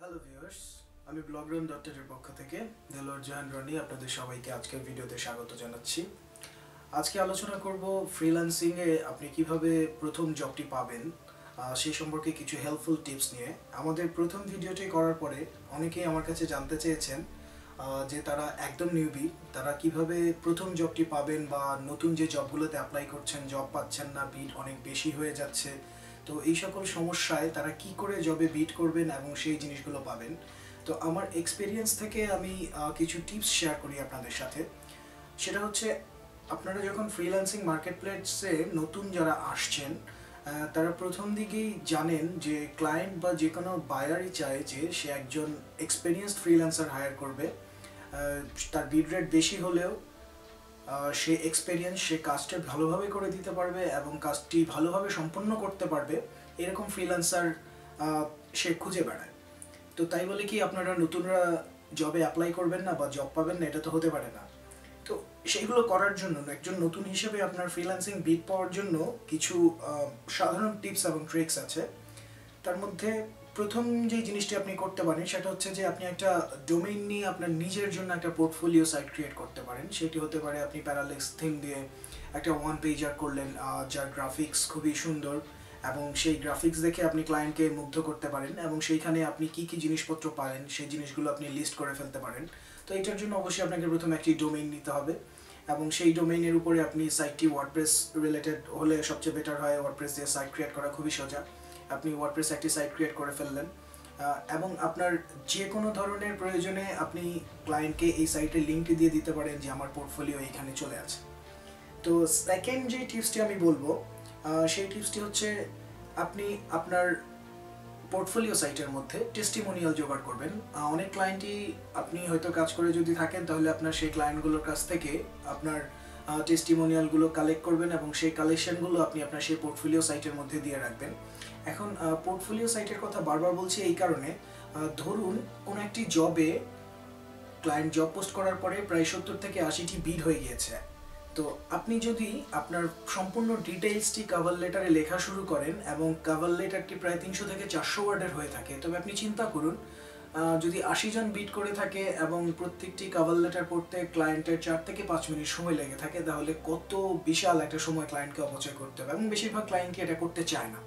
Hello viewers আমি ব্লগরান ডটের পক্ষ থেকে দেলোয়ার জাহান রনি আপনাদের সবাইকে আজকের ভিডিওতে স্বাগত জানাচ্ছি। আজকে আলোচনা করব ফ্রিল্যান্সিং এ আপনি কীভাবে প্রথম জবটি পাবেন সম্পর্কে কিছু হেল্পফুল টিপস নিয়ে। আমাদের প্রথম ভিডিওটি করার পরে অনেকেই আমার কাছে জানতে চেয়েছেন যে তারা একদম নিউবি তারা কীভাবে প্রথম জবটি পাবেন বা নতুন যে জবগুলোতে অ্যাপ্লাই করছেন জব পাচ্ছেন না বিট অনেক বেশি হয়ে যাচ্ছে। তো এই সকল সমস্যায় তারা কি করে জবে বিট করবেন এবং সেই জিনিসগুলো পাবেন? তো আমার এক্সপিরিয়েন্স থেকে আমি কিছু টিপস শেয়ার করি আপনাদের সাথে। সেটা হচ্ছে, আপনারা যখন ফ্রিল্যান্সিং মার্কেট প্লেসে নতুন যারা আসছেন তারা প্রথম দিকেই জানেন যে ক্লায়েন্ট বা যে কোনো বায়ারই চায় যে সে একজন এক্সপিরিয়েন্সড ফ্রিল্যান্সার হায়ার করবে। তার বিড রেট বেশি হলেও সে এক্সপেরিয়েন্স সে কাজটা ভালোভাবে করে দিতে পারবে এবং কাজটি ভালোভাবে সম্পন্ন করতে পারবে, এরকম ফ্রিল্যান্সার সে খুঁজে বেড়ায়। তো তাই বলে কি আপনারা নতুনরা জবে অ্যাপ্লাই করবেন না বা জব পাবেন না, এটা তো হতে পারে না। তো সেইগুলো করার জন্য, একজন নতুন হিসেবে আপনার ফ্রিল্যান্সিং বিট পাওয়ার জন্য কিছু সাধারণ টিপস এবং ট্রিক্স আছে। তার মধ্যে প্রথম যে জিনিসটি আপনি করতে পারেন, সেটা হচ্ছে যে আপনি একটা ডোমেইন নিয়ে আপনার নিজের জন্য একটা পোর্টফোলিও সাইট ক্রিয়েট করতে পারেন। সেটি হতে পারে আপনি প্যারালেক্স থিম দিয়ে একটা ওয়ান পেজার করলেন যার গ্রাফিক্স খুবই সুন্দর এবং সেই গ্রাফিক্স দেখে আপনি ক্লায়েন্টকে মুগ্ধ করতে পারেন এবং সেইখানে আপনি কি কি জিনিসপত্র পারেন, সেই জিনিসগুলো আপনি লিস্ট করে ফেলতে পারেন। তো এটার জন্য অবশ্যই আপনাকে প্রথমে একটি ডোমেইন নিতে হবে এবং সেই ডোমেইনের উপরে আপনি সাইটটি ওয়ার্ডপ্রেস রিলেটেড হলে সবচেয়ে বেটার হয়। ওয়ার্ডপ্রেস দিয়ে সাইট ক্রিয়েট করা খুবই সোজা। আপনি ওয়ার্ডপ্রেস একটি সাইট ক্রিয়েট করে ফেললেন। এবং আপনার যে কোনো ধরনের প্রয়োজনে আপনি ক্লায়েন্টকে এই সাইটের লিঙ্কটি দিয়ে দিতে পারেন যে আমার পোর্টফোলিও এখানে চলে আছে। তো সেকেন্ড যে টিপসটি আমি বলব সেই টিপসটি হচ্ছে আপনি আপনার পোর্টফোলিও সাইটের মধ্যে টেস্টিমোনিয়াল জোগাড় করবেন। অনেক ক্লায়েন্টই আপনি হয়তো কাজ করে যদি থাকেন, তাহলে আপনার সেই ক্লায়েন্টগুলোর কাছ থেকে আপনার টেস্টিমোনিয়ালগুলো কালেক্ট করবেন এবং সেই কালেকশনগুলো আপনি আপনার সেই পোর্টফোলিও সাইটের মধ্যে দিয়ে রাখবেন। এখন পোর্টফোলিও সাইটের কথা বারবার বলছি এই কারণে ধরুন কোনো একটি জবে ক্লায়েন্ট জব পোস্ট করার পরে প্রায় সত্তর থেকে আশিটি বিড হয়ে গিয়েছে। তো আপনি যদি আপনার সম্পূর্ণ ডিটেইলসটি কাভার লেটারে লেখা শুরু করেন এবং কাভার লেটারটি প্রায় তিনশো থেকে চারশো ওয়ার্ডের হয়ে থাকে, তবে আপনি চিন্তা করুন যদি আশি জন বিট করে থাকে এবং প্রত্যেকটি কাভার লেটার পড়তে ক্লায়েন্টের চার থেকে পাঁচ মিনিট সময় লেগে থাকে, তাহলে কত বিশাল একটা সময় ক্লায়েন্টকে অপচয় করতে হবে এবং বেশিরভাগ ক্লায়েন্টকে এটা করতে চায় না।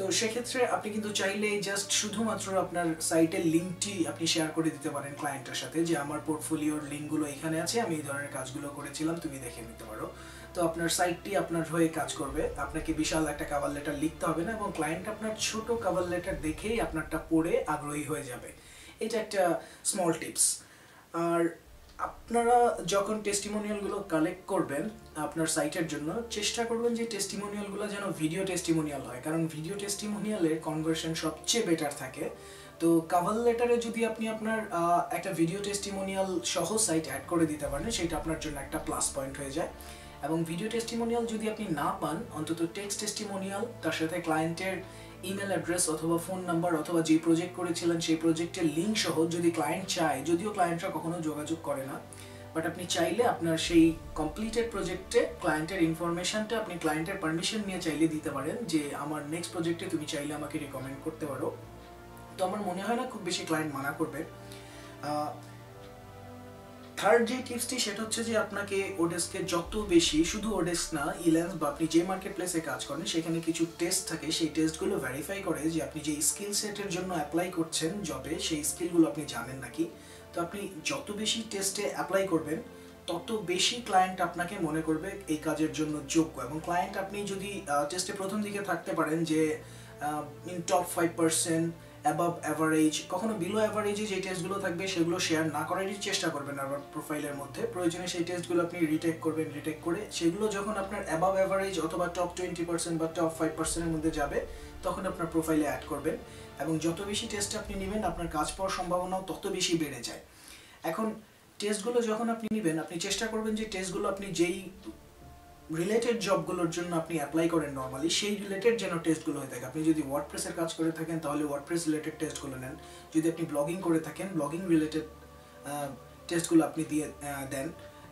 তো সেক্ষেত্রে আপনি কিন্তু চাইলে জাস্ট শুধুমাত্র আপনার সাইটের লিঙ্কটি আপনি শেয়ার করে দিতে পারেন ক্লায়েন্টের সাথে যে আমার পোর্টফোলিওর লিঙ্কগুলো এখানে আছে, আমি এই ধরনের কাজগুলো করেছিলাম, তুমি দেখে নিতে পারো। তো আপনার সাইটটি আপনার হয়ে কাজ করবে। আপনাকে বিশাল একটা কাভার লেটার লিখতে হবে না এবং ক্লায়েন্ট আপনার ছোট কাভার লেটার দেখেই আপনারটা পড়ে আগ্রহী হয়ে যাবে। এটা একটা স্মল টিপস আর আপনারা যখন টেস্টিমোনিয়ালগুলো কালেক্ট করবেন, আপনার সাইটের জন্য, চেষ্টা করবেন যে টেস্টিমোনিয়ালগুলো যেন ভিডিও টেস্টিমোনিয়াল হয়। কারণ ভিডিও টেস্টিমোনিয়ালের কনভার্সন সবচেয়ে বেটার থাকে। তো কাভার লেটারে যদি আপনি আপনার একটা ভিডিও টেস্টিমোনিয়াল সহ সাইট অ্যাড করে দিতে পারেন, সেটা আপনার জন্য একটা প্লাস পয়েন্ট হয়ে যায়। এবং ভিডিও টেস্টিমোনিয়াল যদি আপনি না পান, অন্তত টেক্সট টেস্টিমোনিয়াল তার সাথে ক্লায়েন্টের ইমেল অ্যাড্রেস অথবা ফোন নাম্বার অথবা যে প্রজেক্ট করেছিলেন সেই প্রজেক্টের লিঙ্ক সহ যদি ক্লায়েন্ট চায়, যদিও ক্লায়েন্টরা কখনো যোগাযোগ করে না বাট আপনি চাইলে আপনার সেই কমপ্লিটেড প্রজেক্টে ক্লায়েন্টের ইনফরমেশনটা আপনি ক্লায়েন্টের পারমিশন নিয়ে চাইলে দিতে পারেন যে আমার নেক্সট প্রজেক্টে তুমি চাইলে আমাকে রেকমেন্ড করতে পারো। তো আমার মনে হয় না খুব বেশি ক্লায়েন্ট মানা করবে। থার্ড যে টিপসটি সেটা হচ্ছে যে আপনাকে ওডেস্কে যত বেশি, শুধু ওডেস্ক না ইলেন্স বা আপনি যে মার্কেট প্লেসে কাজ করেন, সেখানে কিছু টেস্ট থাকে। সেই টেস্টগুলো ভেরিফাই করে যে আপনি যে স্কিল সেটের জন্য অ্যাপ্লাই করছেন জবে সেই স্কিলগুলো আপনি জানেন নাকি। তো আপনি যত বেশি টেস্টে অ্যাপ্লাই করবেন, তত বেশি ক্লায়েন্ট আপনাকে মনে করবে এই কাজের জন্য যোগ্য। এবং ক্লায়েন্ট আপনি যদি টেস্টে প্রথম দিকে থাকতে পারেন যে in top five percent above average কখনো বিলো অ্যাভারেজে যে টেস্টগুলো থাকবে, সেগুলো শেয়ার না করারই চেষ্টা করবেন আমার প্রোফাইলের মধ্যে। প্রয়োজনে সেই টেস্টগুলো আপনি রিটেক করবেন রিটেক করে সেগুলো যখন আপনার অ্যাবাভ অ্যাভারেজ অথবা টপ টোয়েন্টি পার্সেন্ট বা টপ ফাইভ পার্সেন্টের মধ্যে যাবে, তখন আপনার প্রোফাইলে অ্যাড করবেন। এবং যত বেশি টেস্ট আপনি নেবেন, আপনার কাজ পাওয়ার সম্ভাবনাও তত বেশি বেড়ে যায়। এখন টেস্টগুলো যখন আপনি নেবেন, আপনি চেষ্টা করবেন যে টেস্টগুলো আপনি যেই রিলেটেড জবগুলোর জন্য আপনি অ্যাপ্লাই করেন নর্মালি সেই রিলেটেড যেন টেস্টগুলো হয়ে থাকে। আপনি যদি ওয়ার্ডপ্রেসের কাজ করে থাকেন, তাহলে ওয়ার্ডপ্রেস রিলেটেড টেস্টগুলো নেন। যদি আপনি ব্লগিং করে থাকেন ব্লগিং রিলেটেড টেস্টগুলো আপনি দিয়ে দেন।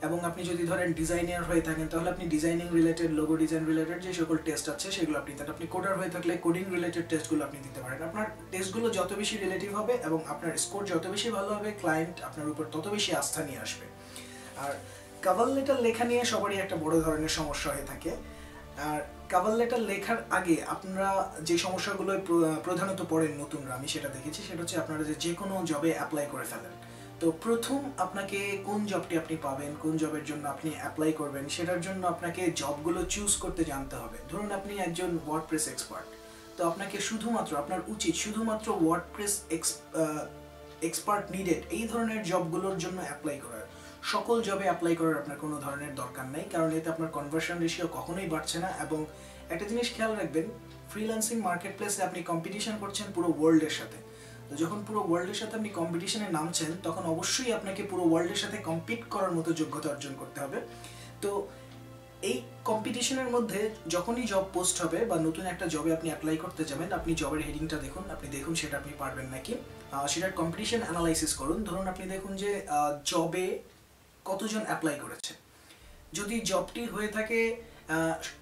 এবং আপনি যদি ধরেন ডিজাইনার হয়ে থাকেন, তাহলে আপনি designing related logo design related যে সকল টেস্ট আছে, সেগুলো আপনি দেন। আপনি কোডার হয়ে থাকলে কোডিং রিলেটেড টেস্টগুলো আপনি দিতে পারেন। আপনার টেস্টগুলো যত বেশি রিলেটিভ হবে এবং আপনার স্কোর যত বেশি ভালো হবে ক্লায়েন্ট আপনার উপর তত বেশি আস্থা নিয়ে আসবে। আর কাভার লেটার লেখা নিয়ে সবারই একটা বড় ধরনের সমস্যা হয়ে থাকে। আর কাভার লেটার লেখার আগে আপনারা যে সমস্যাগুলো প্রধানত পড়েন নতুনরা, আমি সেটা দেখেছি, সেটা হচ্ছে আপনারা যে কোনো জবে অ্যাপ্লাই করে ফেলেন। তো প্রথম আপনাকে কোন জবটি আপনি পাবেন, কোন জবের জন্য আপনি অ্যাপ্লাই করবেন, সেটার জন্য আপনাকে জবগুলো চুজ করতে জানতে হবে। ধরুন আপনি একজন ওয়ার্ডপ্রেস এক্সপার্ট তো আপনাকে শুধুমাত্র, আপনার উচিত শুধুমাত্র ওয়ার্ডপ্রেস এক্সপার্ট নিডেড এই ধরনের জবগুলোর জন্য অ্যাপ্লাই করার। সকল জবে অ্যাপ্লাই করার আপনার কোনো ধরনের দরকার নেই, কারণ এতে আপনার কনভার্সন রেশিও কখনোই বাড়ছে না এবং একটা জিনিস খেয়াল রাখবেন ফ্রিল্যান্সিং মার্কেট প্লেসে আপনি কম্পিটিশন করছেন পুরো ওয়ার্ল্ডের সাথে। তো যখন পুরো ওয়ার্ল্ডের সাথে আপনি কম্পিটিশনে নামছেন, তখন অবশ্যই আপনাকে পুরো ওয়ার্ল্ডের সাথে কম্পিট করার মতো যোগ্যতা অর্জন করতে হবে। তো এই কম্পিটিশনের মধ্যে যখনই জব পোস্ট হবে বা নতুন একটা জবে আপনি অ্যাপ্লাই করতে যাবেন, আপনি জবের হেডিংটা দেখুন, আপনি দেখুন সেটা আপনি পারবেন নাকি। সেটার কম্পিটিশন অ্যানালাইসিস করুন। ধরুন আপনি দেখুন যে জবে কতজন অ্যাপ্লাই করেছে? যদি জবটি হয়ে থাকে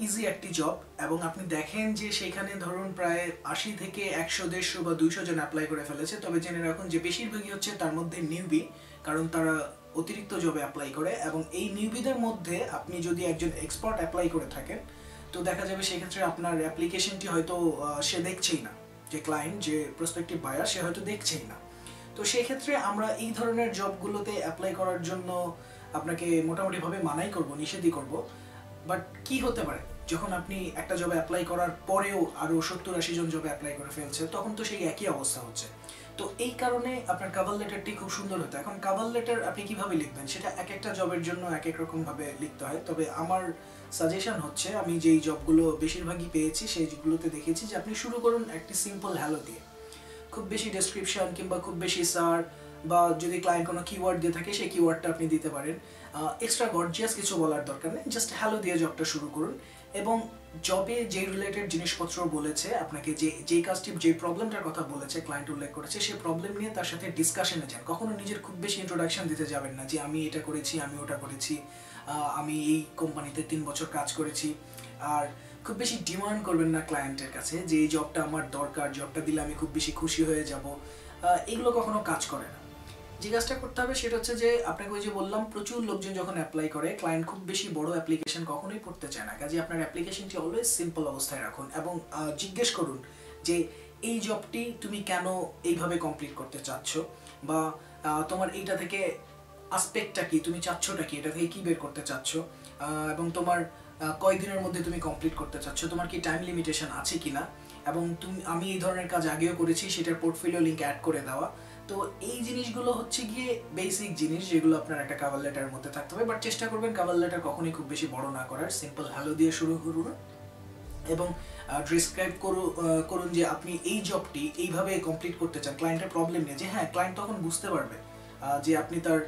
ইজি একটি জব এবং আপনি দেখেন যে সেখানে ধরুন প্রায় আশি থেকে একশো, দেড়শো বা দুইশো জন অ্যাপ্লাই করে ফেলেছে, তবে জেনে রাখুন যে বেশিরভাগই হচ্ছে তার মধ্যে নিউবি কারণ তারা অতিরিক্ত জবে অ্যাপ্লাই করে এবং এই নিউবিদের মধ্যে আপনি যদি একজন এক্সপার্ট অ্যাপ্লাই করে থাকেন, তো দেখা যাবে সেক্ষেত্রে আপনার অ্যাপ্লিকেশনটি হয়তো সে দেখছেই না। যে ক্লায়েন্ট যে প্রসপেক্টিভ বায়ার সে হয়তো দেখছেই না। তো সেক্ষেত্রে আমরা এই ধরনের জবগুলোতে অ্যাপ্লাই করার জন্য আপনাকে মোটামুটিভাবে মানাই করব, নিষেধই করব। বাট কি হতে পারে? যখন আপনি একটা জবে অ্যাপ্লাই করার পরেও আরও সত্তর আশি জন জবে অ্যাপ্লাই করে ফেলছে, তখন তো সেই একই অবস্থা হচ্ছে। তো এই কারণে আপনার কাভার লেটারটি খুব সুন্দর হতো। এখন কাভার লেটার আপনি কীভাবে লিখবেন? সেটা এক একটা জবের জন্য এক এক রকম ভাবে লিখতে হয়। তবে আমার সাজেশন হচ্ছে, আমি যেই জবগুলো বেশিরভাগই পেয়েছি, সেইগুলোতে দেখেছি যে আপনি শুরু করুন একটি সিম্পল হ্যালো দিয়ে। খুব বেশি ডেসক্রিপশন কিংবা খুব বেশি সার বা যদি ক্লায়েন্ট কোনো কিওয়ার্ড দিয়ে থাকে, সেই কিওয়ার্ডটা আপনি দিতে পারেন। এক্সট্রা গর্জিয়াস কিছু বলার দরকার নেই। জাস্ট হ্যালো দিয়ে জবটা শুরু করুন। এবং জবে যে রিলেটেড জিনিসপত্র বলেছে, আপনাকে যে, যেই কাজটি যে প্রবলেমটার কথা বলেছে ক্লায়েন্ট উল্লেখ করেছে, সেই প্রবলেম নিয়ে তার সাথে ডিসকাশনে যান। কখনো নিজের খুব বেশি ইন্ট্রোডাকশন দিতে যাবেন না যে, আমি এটা করেছি, আমি ওটা করেছি আমি এই কোম্পানিতে তিন বছর কাজ করেছি। আর খুব বেশি ডিমান্ড করবেন না ক্লায়েন্টের কাছে যে, এই জবটা আমার দরকার জবটা দিলে আমি খুব বেশি খুশি হয়ে যাব। এগুলো কখনো কাজ করে না। যে কাজটা করতে হবে সেটা হচ্ছে যে আপনাকে ওই যে বললাম, প্রচুর লোকজন যখন অ্যাপ্লাই করে ক্লায়েন্ট খুব বেশি বড় অ্যাপ্লিকেশন কখনোই পড়তে চায় না। কাজে আপনার অ্যাপ্লিকেশনটি অলওয়েজ সিম্পল অবস্থায় রাখুন এবং জিজ্ঞেস করুন যে এই জবটি তুমি কেন এইভাবে কমপ্লিট করতে চাচ্ছ? বা তোমার এইটা থেকে আসপেক্টটা কি? তুমি চাচ্ছটা কি? এটা থেকে কি বের করতে চাচ্ছ? এবং তোমার কয়েকদিনের মধ্যে তুমি কমপ্লিট করতে চাচ্ছ। তোমার কি টাইম লিমিটেশন আছে কি না এবং তুমি, আমি এই ধরনের কাজ আগেও করেছি, সেটার পোর্টফোলিও লিঙ্ক অ্যাড করে দেওয়া। তো এই জিনিসগুলো হচ্ছে গিয়ে বেসিক জিনিস যেগুলো আপনার একটা কাভার লেটারের মধ্যে থাকতে হবে। বাট চেষ্টা করবেন কাভার লেটার কখনোই খুব বেশি বড় না করার। সিম্পল হ্যালো দিয়ে শুরু করুন। এবং ডিসক্রাইব করুন যে আপনি এই জবটি এইভাবে কমপ্লিট করতে চান। ক্লায়েন্টের প্রবলেম নিয়ে। যে হ্যাঁ ক্লায়েন্ট তখন বুঝতে পারবে যে আপনি তার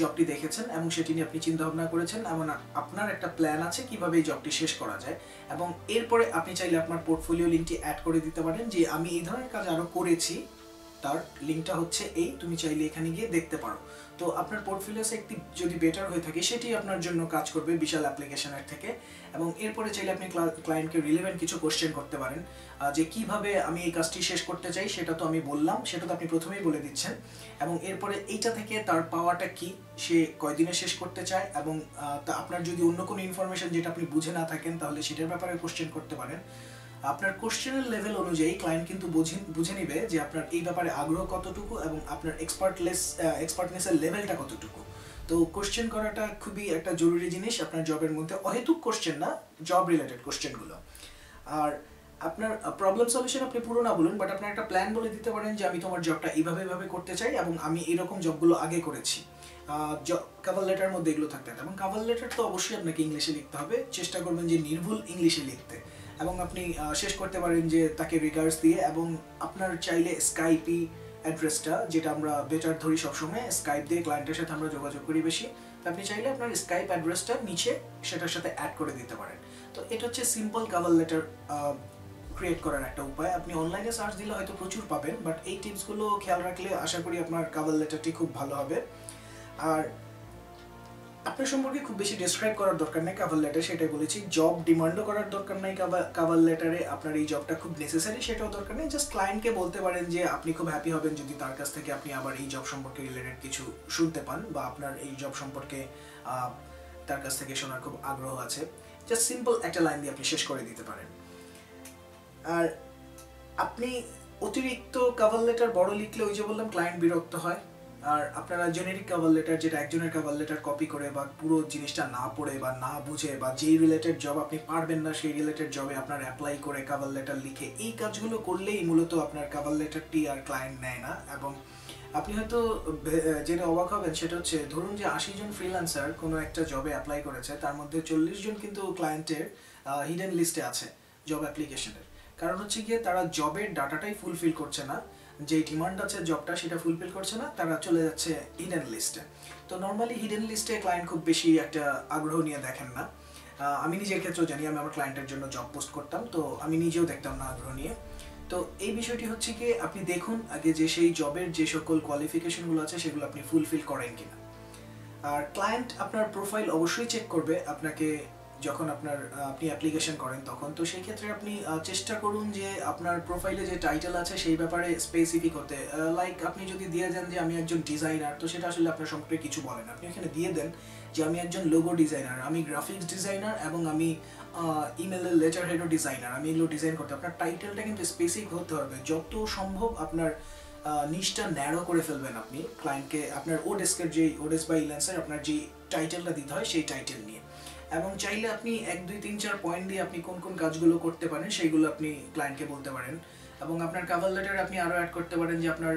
জবটি দেখেছেন এবং সেটি নিয়ে আপনি চিন্তা ভাবনা করেছেন এবং আপনার একটা প্ল্যান আছে কীভাবে এই জবটি শেষ করা যায়। এবং এরপরে আপনি চাইলে আপনার পোর্টফোলিও লিঙ্কটি অ্যাড করে দিতে পারেন যে আমি এই ধরনের কাজ আরও করেছি। তার লিঙ্কটা হচ্ছে এই তুমি চাইলে এখানে গিয়ে দেখতে পারো। তো আপনার পোর্টফোলিওস একটি যদি বেটার হয়ে থাকে, সেটি আপনার জন্য কাজ করবে বিশাল অ্যাপ্লিকেশনের থেকে। এবং এরপরে চাইলে আপনি ক্লায়েন্টকে রিলেভেন্ট কিছু কোশ্চেন করতে পারেন। যে কীভাবে আমি এই কাজটি শেষ করতে চাই, সেটা তো আমি বললাম, সেটা তো আপনি প্রথমেই বলে দিচ্ছেন। এবং এরপরে এইটা থেকে তার পাওয়াটা কি, সে কয়দিনে শেষ করতে চায়, এবং তা আপনার যদি অন্য কোনো ইনফরমেশন যেটা আপনি বুঝে না থাকেন, তাহলে সেটার ব্যাপারে কোশ্চেন করতে পারেন। আপনার কোশ্চেনের লেভেল অনুযায়ী ক্লায়েন্ট কিন্তু বুঝে বুঝে নিবে যে আপনার এই ব্যাপারে আগ্রহ কতটুকু এবং আপনার এক্সপার্টলেস এক্সপার্টনেসের লেভেলটা কতটুকু। তো কোশ্চেন করাটা খুবই একটা জরুরি জিনিস আপনার জবের মধ্যে। অহেতুক কোশ্চেন না জব রিলেটেড কোশ্চেনগুলো আর আপনার প্রবলেম সলিউশন আপনি পুরো না বলুন বাট আপনার একটা প্ল্যান বলে দিতে পারেন যে আমি তোমার জবটা এইভাবে এইভাবে করতে চাই এবং আমি এরকম জবগুলো আগে করেছি। কাভার লেটার মধ্যে এগুলো থাকতে হবে। এবং কাভার লেটার তো অবশ্যই আপনাকে ইংলিশে লিখতে হবে। চেষ্টা করবেন যে নির্ভুল ইংলিশে লিখতে। এবং আপনি শেষ করতে পারেন যে তাকে রিগার্ডস দিয়ে এবং আপনার চাইলে স্কাইপি অ্যাড্রেসটা যেটা আমরা বেটার ধরি সবসময় স্কাইপ দিয়ে ক্লায়েন্টের সাথে আমরা যোগাযোগ করি বেশি। তো আপনি চাইলে আপনার স্কাইপ অ্যাড্রেসটা নিচে সেটার সাথে অ্যাড করে দিতে পারেন। তো এটা হচ্ছে সিম্পল কাভার লেটার ক্রিয়েট করার একটা উপায়। আপনি অনলাইনে সার্চ দিলে হয়তো প্রচুর পাবেন বাট এই টিপসগুলো খেয়াল রাখলে আশা করি আপনার কাভার লেটারটি খুব ভালো হবে। আর আপনার সম্পর্কে খুব বেশি ডিসক্রাইব করার দরকার নেই কাভার লেটার সেটাই বলেছি। জব ডিমান্ডও করার দরকার নাই কাভার লেটারে আপনার এই জবটা খুব নেসেসারি সেটাও দরকার নেই। জাস্ট ক্লায়েন্টকে বলতে পারেন যে, আপনি খুব হ্যাপি হবেন যদি তার কাছ থেকে আপনি আবার এই জব সম্পর্কে রিলেটেড কিছু শুনতে পান বা আপনার এই জব সম্পর্কে তার কাছ থেকে শোনার খুব আগ্রহ আছে। জাস্ট সিম্পল একটা লাইন দিয়ে আপনি শেষ করে দিতে পারেন। আর আপনি অতিরিক্ত কাভার লেটার বড় লিখলে ওই যে বললাম ক্লায়েন্ট বিরক্ত হয়। আর আপনারা জেনেরিক কাভার লেটার যেটা একজনের কাভার লেটার কপি করে বা পুরো জিনিসটা না পড়ে বা না বুঝে বা যেই রিলেটেড জব আপনি পারবেন না, সেই রিলেটেড জবে আপনার অ্যাপ্লাই করে কাভার লেটার লিখে এই কাজগুলো করলেই মূলত আপনার কাভার লেটারটি আর ক্লায়েন্ট নেয় না। এবং আপনি হয়তো যেটা অবাক হবেন সেটা হচ্ছে ধরুন যে আশি জন ফ্রিল্যান্সার কোনো একটা জবে অ্যাপ্লাই করেছে, তার মধ্যে চল্লিশ জন কিন্তু ক্লায়েন্টের হিডেন লিস্টে আছে জব অ্যাপ্লিকেশনের কারণ হচ্ছে গিয়ে তারা জবের ডাটাটাই ফুলফিল করছে না। যে ডিমান্ড আছে জবটা সেটা ফুলফিল করছে না, তারা চলে যাচ্ছে হিডেন লিস্টে তো নর্মালি হিডেন লিস্টে ক্লায়েন্ট খুব বেশি একটা আগ্রহ নিয়ে দেখেন না। আমি নিজের ক্ষেত্রেও জানি, আমি আমার ক্লায়েন্টের জন্য জব পোস্ট করতাম, তো আমি নিজেও দেখতাম না আগ্রহ নিয়ে। তো এই বিষয়টি হচ্ছে কি, আপনি দেখুন আগে যে সেই জবের যে সকল কোয়ালিফিকেশনগুলো আছে, সেগুলো আপনি ফুলফিল করেন কিনা। আর ক্লায়েন্ট আপনার প্রোফাইল অবশ্যই চেক করবে, আপনাকে যখন আপনার আপনি অ্যাপ্লিকেশন করেন তখন, তো সেই ক্ষেত্রে আপনি চেষ্টা করুন যে আপনার প্রোফাইলে যে টাইটেল আছে সেই ব্যাপারে স্পেসিফিক হতে। লাইক আপনি যদি দিয়ে দেন যে আমি একজন ডিজাইনার তো সেটা আসলে আপনার সম্পর্কে কিছু বলেন আপনি এখানে দিয়ে দেন যে আমি একজন লোগো ডিজাইনার আমি গ্রাফিক্স ডিজাইনার এবং আমি ইমেলের লেটার হেডও ডিজাইনার আমি এগুলো ডিজাইন করতে। আপনার টাইটেলটা কিন্তু স্পেসিফিক হতে হবে। যত সম্ভব আপনার নিচটা ন্যারো করে ফেলবেন আপনি ক্লায়েন্টকে আপনার ও ডেস্কের যে ওডেস বা ইলেন্সের আপনার যে টাইটেলটা দিতে হয় সেই টাইটেল নিয়ে। এবং চাইলে আপনি এক, দুই, তিন, চার পয়েন্ট দিয়ে আপনি কোন কোন কাজগুলো করতে পারেন, সেইগুলো আপনি ক্লায়েন্টকে বলতে পারেন। এবং আপনার কাভার লেটার আপনি আরও অ্যাড করতে পারেন যে আপনার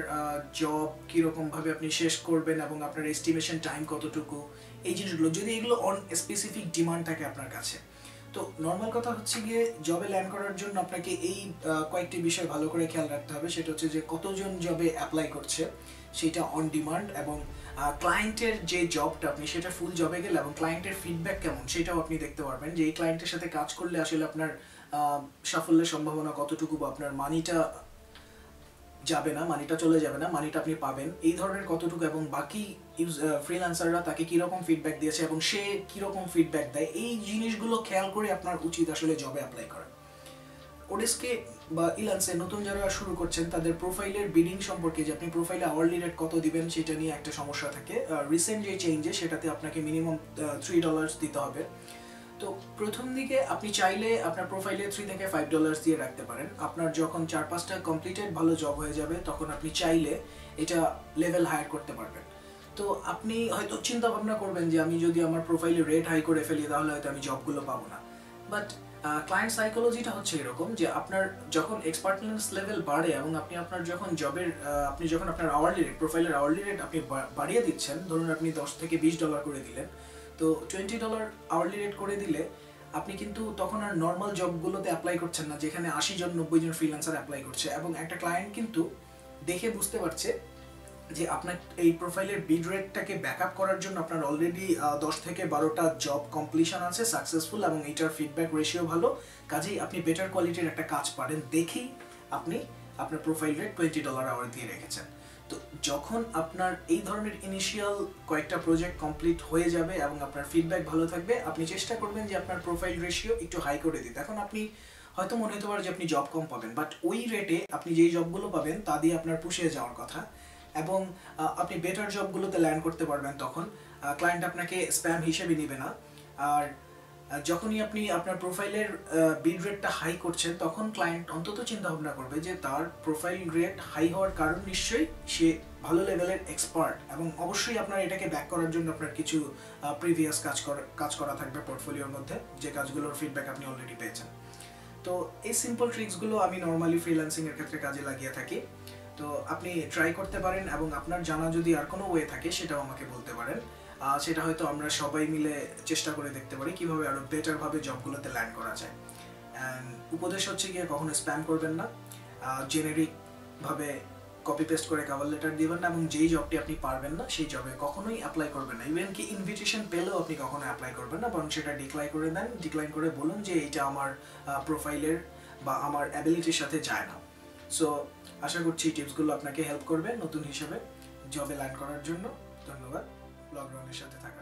জব কীরকমভাবে আপনি শেষ করবেন এবং আপনার এস্টিমেশন টাইম কতটুকু, এই জিনিসগুলো, যদি এগুলো অন স্পেসিফিক ডিমান্ড থাকে আপনার কাছে। তো নর্মাল কথা হচ্ছে গিয়ে জবে ল্যান্ড করার জন্য আপনাকে এই কয়েকটি বিষয় ভালো করে খেয়াল রাখতে হবে। সেটা হচ্ছে যে কতজন জবে অ্যাপ্লাই করছে, সেটা অন ডিমান্ড এবং ক্লায়েন্টের যে জবটা আপনি সেটা ফুল জবে গেলে এবং ক্লায়েন্টের ফিডব্যাক কেমন, সেটাও আপনি দেখতে পারবেন যে এই ক্লায়েন্টের সাথে কাজ করলে আসলে আপনার সাফল্যের সম্ভাবনা কতটুকু বা আপনার মানিটা যাবে না মানিটা চলে যাবে না মানিটা আপনি পাবেন। এই ধরনের কতটুকু এবং বাকি ইউজ ফ্রিল্যান্সাররা তাকে কীরকম ফিডব্যাক দিয়েছে এবং সে কীরকম ফিডব্যাক দেয়, এই জিনিসগুলো খেয়াল করে আপনার উচিত আসলে জবে অ্যাপ্লাই করা। ওডেসকে বা ইলান্সে নতুন যারা শুরু করছেন, তাদের প্রোফাইলের বিডিং সম্পর্কে যে আপনি প্রোফাইলে আওয়ারলি রেট কত দিবেন, সেটা নিয়ে একটা সমস্যা থাকে। রিসেন্ট যে চেঞ্জে সেটাতে আপনাকে মিনিমাম থ্রি ডলার্স দিতে হবে। তো প্রথম দিকে আপনি চাইলে আপনার প্রোফাইলে থ্রি থেকে ফাইভ ডলার্স দিয়ে রাখতে পারেন। আপনার যখন চার পাঁচটা কমপ্লিটেড ভালো জব হয়ে যাবে, তখন আপনি চাইলে এটা লেভেল হায়ার করতে পারবেন। তো আপনি হয়তো চিন্তা ভাবনা করবেন যে, আমি যদি আমার প্রোফাইলে রেট হাই করে ফেলি, তাহলে হয়তো আমি জবগুলো পাবো না। বাট ক্লায়েন্ট সাইকোলজিটা হচ্ছে এরকম যে আপনার যখন এক্সপার্টনেস লেভেল বাড়ে এবং আপনি আপনার যখন জবের আপনি যখন আপনার আওয়ারলি রেট প্রোফাইলের আওয়ারলি রেট আপনি বাড়িয়ে দিচ্ছেন, ধরুন আপনি দশ থেকে বিশ ডলার করে দিলেন, তো টোয়েন্টি ডলার আওয়ারলি রেট করে দিলে আপনি কিন্তু তখন আর নর্মাল জবগুলোতে অ্যাপ্লাই করছেন না, যেখানে আশি জন, নব্বই জন ফ্রিল্যান্সার অ্যাপ্লাই করছে এবং একটা ক্লায়েন্ট কিন্তু দেখে বুঝতে পারছে যে আপনার এই প্রোফাইলের বিড রেটটাকে ব্যাকআপ করার জন্য আপনার অলরেডি দশ থেকে বারোটা জব কমপ্লিশন আছে সাকসেসফুল এবং এটার ফিডব্যাক রেশিও ভালো। কাজেই আপনি বেটার কোয়ালিটির একটা কাজ পারেন দেখেই আপনি আপনার profile rate twenty dollar hour দিয়ে রেখেছেন। তো যখন আপনার এই ধরনের ইনিশিয়াল কয়েকটা প্রজেক্ট কমপ্লিট হয়ে যাবে এবং আপনার ফিডব্যাক ভালো থাকবে, আপনি চেষ্টা করবেন যে আপনার প্রোফাইল রেশিও একটু হাই করে দিতে। এখন আপনি হয়তো মনে হতে পারে যে আপনি জব কম পাবেন বাট ওই রেটে আপনি যেই জবগুলো পাবেন, তা দিয়ে আপনার পুষিয়ে যাওয়ার কথা। এবং আপনি বেটার জবগুলোতে ল্যান্ড করতে পারবেন তখন। ক্লায়েন্ট আপনাকে স্প্যাম হিসেবে নেবে না। আর যখনই আপনি আপনার প্রোফাইলের বিড রেটটা হাই করছেন, তখন ক্লায়েন্ট অন্তত চিন্তা ভাবনা করবে যে তার প্রোফাইল রেট হাই হওয়ার কারণ নিশ্চয়ই সে ভালো লেভেলের এক্সপার্ট এবং অবশ্যই আপনার এটাকে ব্যাক করার জন্য আপনার কিছু প্রিভিয়াস কাজ কাজ করা থাকবে পোর্টফোলিওর মধ্যে, যে কাজগুলোর ফিডব্যাক আপনি অলরেডি পেয়েছেন। তো এই সিম্পল ট্রিক্সগুলো আমি নর্মালি ফ্রিল্যান্সিংয়ের ক্ষেত্রে কাজে লাগিয়ে থাকি। তো আপনি ট্রাই করতে পারেন এবং আপনার জানা যদি আর কোনো ওয়ে থাকে, সেটাও আমাকে বলতে পারেন। সেটা হয়তো আমরা সবাই মিলে চেষ্টা করে দেখতে পারি কীভাবে আরও বেটারভাবে জবগুলোতে ল্যান্ড করা যায়। অ্যান্ড উপদেশ হচ্ছে গিয়ে কখনো স্প্যাম করবেন না। জেনেরিকভাবে কপি পেস্ট করে কাভার লেটার দিবেন না এবং যেই জবটি আপনি পারবেন না, সেই জবে কখনোই অ্যাপ্লাই করবেন না। ইভেন কি ইনভিটেশন পেলেও আপনি কখনো অ্যাপ্লাই করবেন না, বরং সেটা ডিক্লাইন করে দেন ডিক্লাইন করে বলুন যে এইটা আমার প্রোফাইলের বা আমার অ্যাবিলিটির সাথে যায় না। সো আশা করছি টিপসগুলো আপনাকে হেল্প করবে নতুন হিসেবে জবে ল্যান্ড করার জন্য। ধন্যবাদ। লকডাউনের সাথে থাকার